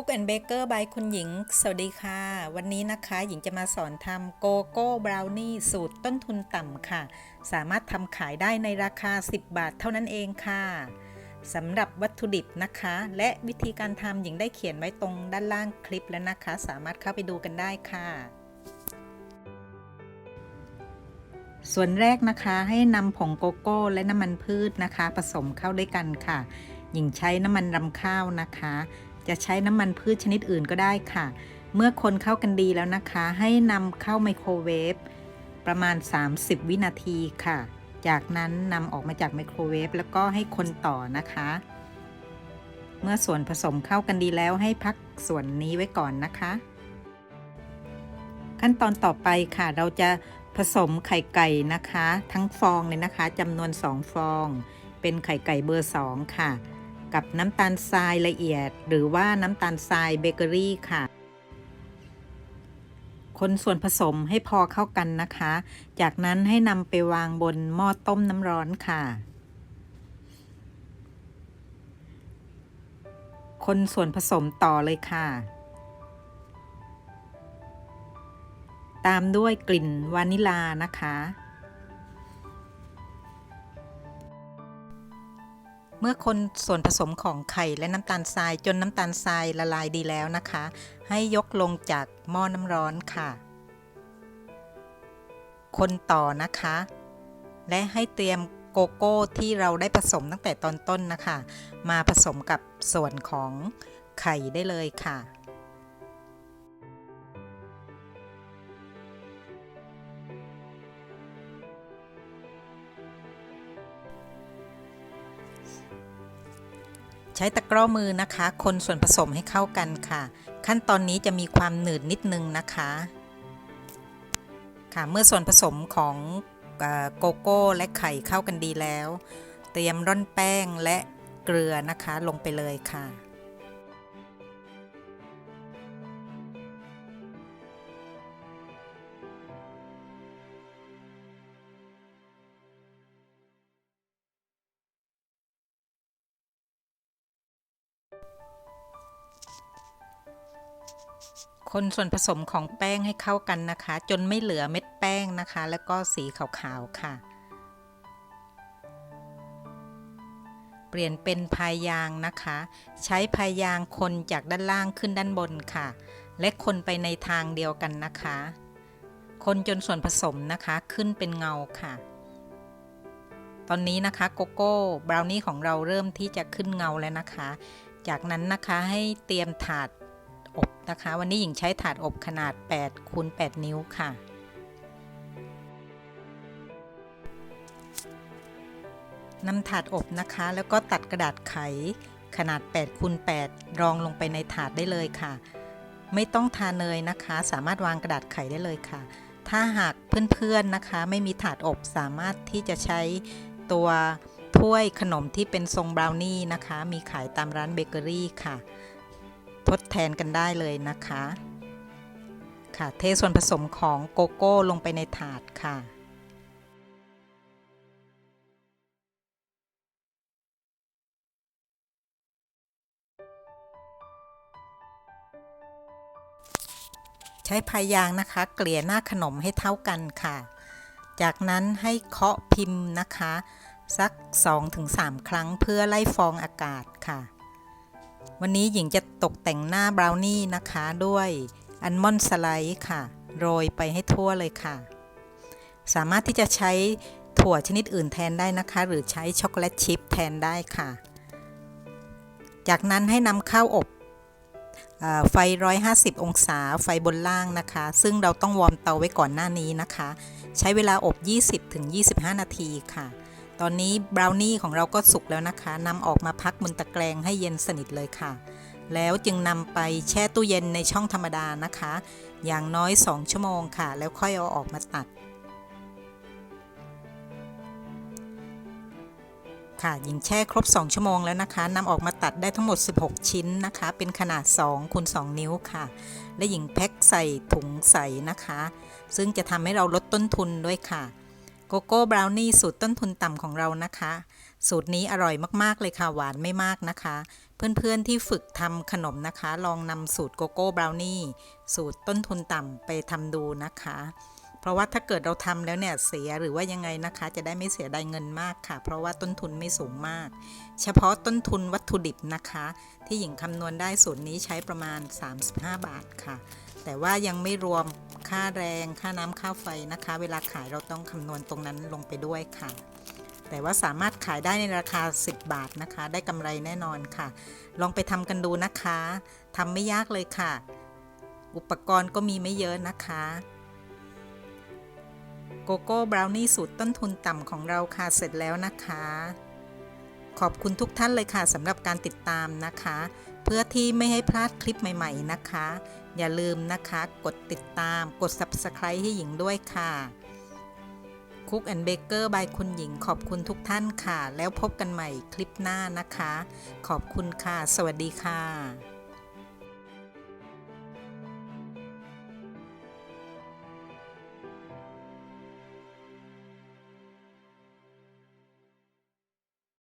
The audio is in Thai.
คุกแอนเบเกอร์บายคุณหญิง สวัสดีค่ะ วันนี้นะคะหญิงจะมาสอนทำโกโก้บราวนี่สูตรต้นทุนต่ำค่ะ สามารถทำขายได้ในราคา 10 บาทเท่านั้นเองค่ะสำหรับวัตถุดิบนะคะ และวิธีการทำหญิงได้เขียนไว้ตรงด้านล่างคลิปแล้วนะคะ สามารถเข้าไปดูกันได้ค่ะ ส่วนแรกนะคะให้นำผงโกโก้ และน้ำมันพืชนะคะ ผสมเข้าด้วยกันค่ะ หญิงใช้น้ำมันรำข้าวนะคะ จะใช้น้ำมันพืชชนิดอื่นก็ได้ค่ะ เมื่อคนเข้ากันดีแล้วนะคะ ให้นำเข้าไมโครเวฟประมาณ 30 วินาทีค่ะ จากนั้นนำออกมาจากไมโครเวฟแล้วก็ให้คนต่อนะคะ เมื่อส่วนผสมเข้ากันดีแล้วให้พักส่วนนี้ไว้ก่อนนะคะ ขั้นตอนต่อไปค่ะ เราจะผสมไข่ไก่นะคะ ทั้งฟองเลยนะคะจำนวน 2 ฟอง เป็นไข่ไก่เบอร์ 2 ค่ะ กับน้ำตาลทรายละเอียด หรือว่าน้ำตาลทรายเบเกอรี่ค่ะ คนส่วนผสมให้พอเข้ากันนะคะ จากนั้นให้นำไปวางบนหม้อต้มน้ำร้อนค่ะ คนส่วนผสมต่อเลยค่ะ ตามด้วยกลิ่นวานิลานะคะ เมื่อคนส่วนผสมของไข่และน้ำตาลทรายจนน้ำตาลทรายละลายดีแล้วนะคะ ให้ยกลงจากหม้อน้ำร้อนค่ะ คนต่อนะคะ และให้เตรียมโกโก้ที่เราได้ผสมตั้งแต่ตอนต้นนะคะ มาผสมกับส่วนของไข่ได้เลยค่ะ ใช้ตะกร้อมือนะคะ คนส่วนผสมให้เข้ากันค่ะ ขั้นตอนนี้จะมีความหนืดนิดนึงนะคะค่ะเมื่อส่วนผสมของโกโก้และไข่เข้ากันดีแล้ว เตรียมร่อนแป้งและเกลือนะคะลงไปเลยค่ะ คนส่วนผสมของแป้งให้เข้ากันนะคะ จนไม่เหลือเม็ดแป้งนะคะ แล้วก็สีขาวๆค่ะ เปลี่ยนเป็นพายยางนะคะ ใช้พายยางคนจากด้านล่างขึ้นด้านบนค่ะ และคนไปในทางเดียวกันนะคะ คนจนส่วนผสมนะคะขึ้นเป็นเงาค่ะ ตอนนี้นะคะโกโก้บราวนี่ของเราเริ่มที่จะขึ้นเงาแล้วนะคะ จากนั้นนะคะให้เตรียมถาด อบนะคะ วันนี้หญิงใช้ถาดอบขนาด8คูณ8นิ้วค่ะ นำถาดอบนะคะ แล้วก็ตัดกระดาษไขขนาด8คูณ8รองลงไปในถาดได้เลยค่ะ ไม่ต้องทาเนยนะคะ สามารถวางกระดาษไขได้เลยค่ะ ถ้าหากเพื่อนๆนะคะ ไม่มีถาดอบสามารถที่จะใช้ตัวถ้วยขนมที่เป็นทรงบราวนี่นะคะ มีขายตามร้านเบเกอรี่ค่ะ ทดแทนกันได้เลยนะคะ ค่ะเทส่วนผสมของโกโก้ลงไปในถาดค่ะใช้พายางนะคะ เกลี่ยหน้าขนมให้เท่ากันค่ะ จากนั้นให้เคาะพิมพ์นะคะ สัก 2-3 ครั้งเพื่อไล่ฟองอากาศค่ะ วันนี้หญิงจะตกแต่งหน้าบราวนี่นะคะด้วยอัลมอนด์สไลด์ค่ะ โรยไปให้ทั่วเลยค่ะ สามารถที่จะใช้ถั่วชนิดอื่นแทนได้นะคะ หรือใช้ช็อกโกแลตชิพแทนได้ค่ะ จากนั้นให้นำข้าวอบไฟ 150 องศาไฟบนล่างนะคะ ซึ่งเราต้องวอร์มเตาไว้ก่อนหน้านี้นะคะ ใช้เวลาอบ 20-25 นาทีค่ะ ตอนนี้บราวนี่ของเราก็สุกแล้วนะคะนำออกมาพักบนตะแกรงให้เย็นสนิทเลยค่ะ แล้วจึงนำไปแช่ตู้เย็นในช่องธรรมดานะคะ อย่างน้อย 2 ชั่วโมงค่ะ แล้วค่อยเอาออกมาตัด ค่ะหญิงแช่ครบ 2 ชั่วโมงแล้วนะคะนำออกมาตัดได้ทั้งหมด 16 ชิ้นนะคะ เป็นขนาด2คูณ2นิ้วค่ะ และหญิงแพ็คใส่ถุงใสนะคะ ซึ่งจะทำให้เราลดต้นทุนด้วยค่ะ โกโก้บราวนี่สูตรต้นทุนต่ำของเรานะคะ สูตรนี้อร่อยมาก ๆ เลยค่ะหวานไม่มากนะคะ เพื่อน ๆ ที่ฝึกทำขนมนะคะ ลองนำสูตรโกโก้บราวนี่สูตรต้นทุนต่ำไปทำดูนะคะ เพราะว่าถ้าเกิดเราทำแล้วเนี่ยเสียหรือว่ายังไงนะคะ จะได้ไม่เสียดายเงินมากค่ะ เพราะว่าต้นทุนไม่สูงมาก เฉพาะต้นทุนวัตถุดิบนะคะ ที่หญิงคำนวณได้สูตรนี้ใช้ประมาณ 35 บาทค่ะ แต่ว่ายังไม่รวมค่าแรงค่าน้ำค่าไฟนะคะ เวลาขายเราต้องคำนวณตรงนั้นลงไปด้วยค่ะ แต่ว่าสามารถขายได้ในราคา 10 บาทนะคะ ได้กำไรแน่นอนค่ะ ลองไปทำกันดูนะคะทำไม่ยากเลยค่ะ อุปกรณ์ก็มีไม่เยอะนะคะโกโก้บราวนี่สูตรต้นทุนต่ำของเราค่ะเสร็จแล้วนะคะ ขอบคุณทุกท่านเลยค่ะสำหรับการติดตามนะคะ เพื่อที่ไม่ให้พลาดคลิปใหม่ ๆนะคะ อย่าลืมนะคะ กดติดตามกด Subscribe ให้หญิงด้วยค่ะคุกแอนเบเกอร์บายคุณหญิงขอบคุณทุกท่านค่ะ แล้วพบกันใหม่คลิปหน้านะคะ ขอบคุณค่ะ สวัสดีค่ะ